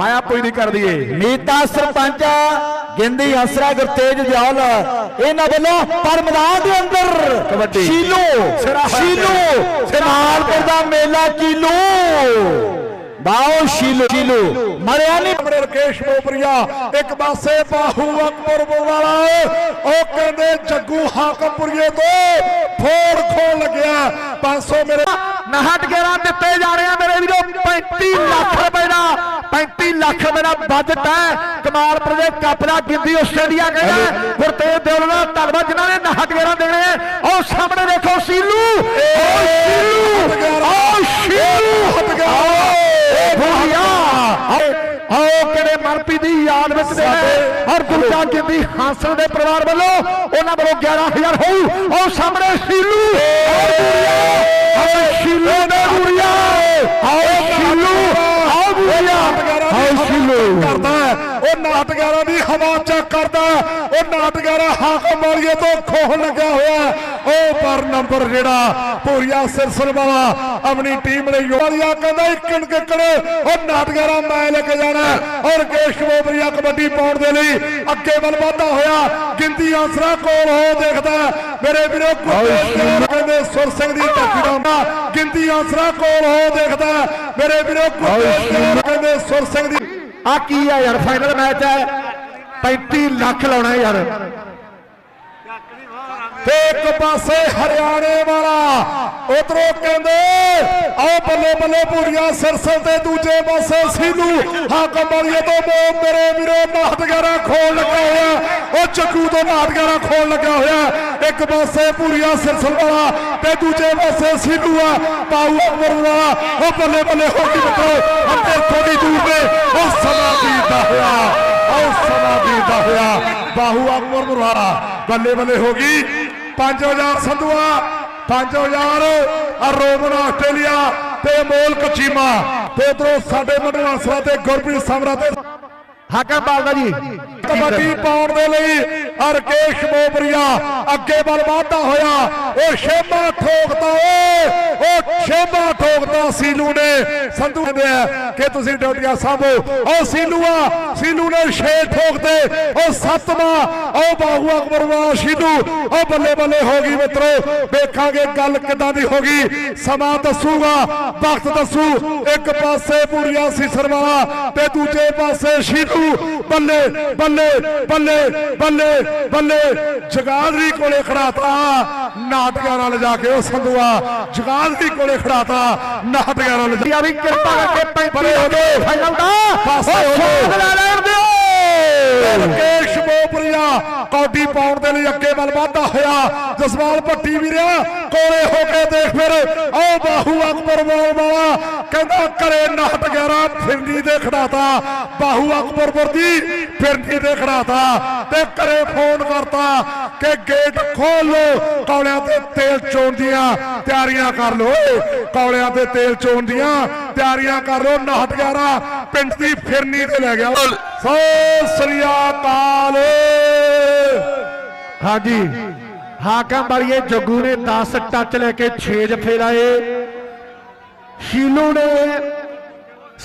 ਮਾਇਆ ਕੋਈ ਨਹੀਂ ਕਰ ਦਈਏ ਨੀਤਾ ਸਰਪੰਚ ਗਿੰਦੀ ਹਸਰਾ ਗੁਰਤੇਜ ਦਿਆਲ ਇਹਨਾਂ ਵੱਲੋਂ ਪਰ ਮੈਦਾਨ ਦੇ ਅੰਦਰ ਕਬੱਡੀ। ਸ਼ੀਲੂ ਸ਼ੀਲੂ ਸਮਾਲਪੁਰ ਦਾ ਮੇਲਾ ਕੀਲੂ। ਬਾਓ ਸ਼ੀਲੂ ਸ਼ੀਲੂ। ਮਰਿਆ ਨਹੀਂ ਆਪਣੇ ਰਕੇਸ਼ ਮੋਪਰੀਆ ਇੱਕ ਪਾਸੇ ਬਾਹੂ ਅਕਬਰ ਵਾਲਾ ਉਹ ਕਹਿੰਦੇ ਜੱਗੂ ਹਾਕਮਪੁਰੀਏ ਤੋਂ ਫੋੜ ਖੋਲ ਲੱਗਿਆ। 500 ਮੇਰੇ ਨਹਟ ਗੇਰਾ ਦਿੱਤੇ ਜਾ ਰਹੇ ਆ ਮੇਰੇ ਵੀਰੋ 35 ਲੱਖ ਰੁਪਏ ਦਾ 35 ਲੱਖ ਰੁਪਏ ਬਜਟ ਹੈ। ਕਮਾਲਪੁਰ ਦੇ ਕੱਪ ਦਾ ਗਿੰਦੀ ਆਸਟ੍ਰੇਲੀਆ ਕਹਿੰਦਾ ਗੁਰਤੇਜ ਦਿਓਲ ਦਾ ਧੰਨਵਾਦ, ਜਿਨ੍ਹਾਂ ਨੇ ਨਹਟ ਦੇਣੇ ਉਹ ਸਾਹਮਣੇ ਦੇਖੋ, ਸੀਲੂ। ਉਹ ਸੀਲੂ। ਉਹ ਸੀਲੂ। ਉਹ ਭੂਆ ਆਓ ਕਿਹੜੇ ਮਨਪ੍ਰੀਤ ਦੀ ਯਾਦ ਵਿੱਚ ਦੇ ਔਰ ਗੁਰਜਾ ਗਿੰਦੀ ਹਾਸਲ ਦੇ ਪਰਿਵਾਰ ਵੱਲੋਂ ਉਹਨਾਂ ਵੱਲੋਂ 11000 ਹੋਊ। ਉਹ ਸਾਹਮਣੇ ਸੀਲੂ। ਆਓ ਸ਼ੀਲੂ ਦੇ ਗੁਰੀਆ ਆਓ ਸ਼ੀਲੂ ਆਓ ਗੁਰੀਆ ਆਓ ਸ਼ੀਲੂ ਕਰਦਾ ਹੈ, ਉਹ ਨਾਟਗਾਰਾਂ ਦੀ ਹਵਾ ਚੱਕ ਕਰਦਾ ਉਹ ਨਾਟਗਾਰਾ ਹਾਕਮ ਵਾਲੀਏ ਤੋਂ ਖੋਹ ਲੱਗਿਆ ਹੋਇਆ। ਉਹ ਪਰ ਨੰਬਰ ਜਿਹੜਾ ਪੂਰੀਆ ਸਿਰਸਲ ਵਾਲਾ ਆਪਣੀ ਟੀਮ ਨੇ ਯੋਧਿਆ ਕਹਿੰਦਾ ਇੱਕ ਕਿੱਕੜ ਉਹ ਨਾਟਗਾਰਾ ਮੈਂ ਲੈ ਕੇ ਜਾਣਾ। ਔਰ ਕੇਸ਼ ਬੋਬਰੀਆ ਕਬੱਡੀ ਪਾਉਣ ਦੇ ਲਈ ਅੱਗੇ ਵੱਲ ਵਧਦਾ ਹੋਇਆ ਗਿੰਦੀ ਆਸਰਾ ਕੋਲ ਹੋ ਦੇਖਦਾ। ਮੇਰੇ ਵੀਰੋ ਗੁਰਦੇਵ ਕਹਿੰਦੇ ਸੁਰ ਸਿੰਘ ਦੀ ਟੱਕੀ ਦਾ ਗਿੰਦੀ ਆਸਰਾ ਕੋਲ ਹੋ ਦੇਖਦਾ। ਮੇਰੇ ਵੀਰੋ ਗੁਰਦੇਵ ਕਹਿੰਦੇ ਸੁਰ ਸਿੰਘ ਦੀ ਆ ਕੀ ਆ ਯਾਰ ਫਾਈਨਲ ਮੈਚ ਹੈ। 35 ਲੱਖ ਲਾਉਣਾ ਯਾਰ। ਤੇ ਇੱਕ ਪਾਸੇ ਹਰਿਆਣੇ ਵਾਲਾ, ਉਧਰੋਂ ਕਹਿੰਦੇ, ਆਓ ਬੱਲੇ ਬੱਲੇ ਪੂਰੀਆਂ ਸਿਰਸਲ ਤੇ ਦੂਜੇ ਪਾਸੇ ਸੀਨੂ ਹਾਕਮ ਵਾਲੀਏ ਤੋਂ ਮੋ ਮੇਰੇ ਵੀਰੋ ਨਾਟਗਾਰਾ ਖੋਲ ਲੱਗਾ ਹੋਇਆ। ਉਹ ਚੱਕੂ ਤੋਂ ਨਾਟਗਾਰਾ ਖੋਣ ਲੱਗਾ ਹੋਇਆ ਇੱਕ ਪਾਸੇ ਪੂਰੀਆਂ ਸਿਰਸਲ ਵਾਲਾ ਤੇ ਦੂਜੇ ਪਾਸੇ ਸੀਨੂ ਆ ਪਾਉ ਅਕਬਰ ਵਾਲਾ। ਉਹ ਬੱਲੇ ਬੱਲੇ ਹੋ ਗਈ ਮਿੱਤਰੋ ਅੰਦਰ ਥੋੜੀ ਦੂਰ ਨੇ ਉਹ ਸਮਾਂ ਬੀਤਦਾ ਹੋਇਆ। ਉਹ ਸਮਾਂ ਬੀਤਦਾ ਹੋਇਆ। ਬਾਹੂ ਅਕਬਰ ਵਾਲਾ ਬੱਲੇ ਬੱਲੇ ਹੋ ਗਈ। 5000 ਸੰਧੂਆ 5000 ਆ ਰੋਮਨ ਆਸਟ੍ਰੇਲੀਆ ਤੇ ਮੋਲ ਕਚੀਮਾ। ਤੇ ਉਧਰੋਂ ਸਾਡੇ ਮੰਡਲਾਸਰਾ ਤੇ ਗੁਰਪ੍ਰੀਤ ਸਮਰਾ ਤੇ ਹਾਕਮ ਬਾਲਦਾ ਜੀ। ਕਬੱਡੀ ਪਾਉਣ ਦੇ ਲਈ ਹਰਕੇਸ਼ ਮੋਬਰੀਆ ਅੱਗੇ ਵੱਲ ਵਧਦਾ ਹੋਇਆ। ਉਹ ਸ਼ੇਮਾ ਠੋਕਦਾ ਓਏ, ਉਹ ਸ਼ੇਮਾ ਠੋਕਦਾ ਸੀਲੂ ਨੇ। ਸੰਧੂ ਕਹਿੰਦੇ ਕਿ ਤੁਸੀਂ ਡਿਊਟੀਆਂ ਸਾਂਭੋ। ਉਹ ਸੀਲੂ ਸੀਲੂ ਨੇ ਛੇ ਠੋਕਦੇ ਉਹ ਸੱਤਵਾਂ, ਉਹ ਬਾਹੂ ਅਕਬਰ ਵਾਲਾ ਉਹ ਬੱਲੇ ਬੱਲੇ ਹੋ ਗਈ ਮਿੱਤਰੋ, ਵੇਖਾਂਗੇ ਗੱਲ ਕਿੱਦਾਂ ਦੀ ਹੋ ਗਈ। ਸਮਾਂ ਦੱਸੂਗਾ, ਵਕਤ ਦੱਸੂ। ਇੱਕ ਪਾਸੇ ਪੂਰੀਆ ਸਿਸਰ ਵਾਲਾ ਤੇ ਦੂਜੇ ਪਾਸੇ ਸ਼ੀਲੂ। ਬੱਲੇ ਬੱਲੇ ਬੱਲੇ ਬੱਲੇ ਬੱਲੇ ਜਗਾਦਰੀ ਕੋਲੇ ਖੜਾਤਾ ਨਾਟਕਾਂ ਨਾਲ ਜਾ ਕੇ ਉਹ ਸੰਧੂਆ। ਜਗਾਦਰੀ ਕੋਲੇ ਖੜਾਤਾ ਨਾਟਕਾਂ ਨਾਲ ਜਾ ਵੀ ਕਿਰਪਾ ਕਰਕੇ 35 ਬੜੇ ਹੋ ਗਏ। ਫਾਈਨਲ ਦਾ। ਪਾਸੇ ਹੋ ਗਏ। ਲੈਣ ਦਿਓ। ਰਕੇਸ਼ ਬੋਪਰੀਆ ਕੌਡੀ ਪਾਉਣ ਦੇ ਲਈ ਅੱਗੇ ਵੱਲ ਵਧਦਾ ਹੋਇਆ। ਜਸਵਾਲ ਭੱਟੀ ਵੀਰਿਆ ਕੋਲੇ ਹੋ ਕੇ ਦੇਖ ਫਿਰ। ਆਓ ਬਾਹੂ ਅਕਬਰ ਵਾਲਾ ਕਹਿੰਦਾ ਕਰੇ ਨਾਟ 11 ਫਿਰਨੀ ਦੇ ਖੜਾਤਾ। ਬਾਹੂ ਅਕਬਰਪੁਰ ਦੀ ਫਿਰਨੀ ਦੇ ਖੜਾਤਾ ਤੇ ਕਰੇ ਫੋਨ ਕਰਤਾ ਕਿ ਗੇਟ ਖੋਲ ਲੋ ਕੌਲਿਆਂ ਤੇ ਤੇਲ ਚੋਣ ਦੀਆਂ ਤਿਆਰੀਆਂ ਕਰ ਲੋ ਕੌਲਿਆਂ ਤੇ ਤੇਲ ਚੋਣ ਦੀਆਂ ਤਿਆਰੀਆਂ ਕਰ ਲੋ ਨਾਟ 11 ਪਿੰਡ ਦੀ ਫਿਰਨੀ ਤੇ ਲੈ ਗਿਆ। ਸੋ ਸ੍ਰੀ ਅਕਾਲ। ਹਾਂਜੀ। ਹਾਕਮ ਵਾਲੀਏ, ਜੱਗੂ ਨੇ 10 ਟੱਚ ਲੈ ਕੇ 6 ਜਫੇ ਲਾਏ ਸ਼ੀਲੂ ਨੇ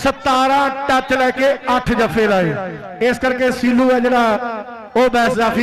17 ਟੱਚ ਲੈ ਕੇ 8 ਜੱਫੇ ਲਾਏ। ਇਸ ਕਰਕੇ ਸੀਲੂ ਹੈ ਜਿਹੜਾ, ਉਹ ਬੈਸ ਜਾਫੀ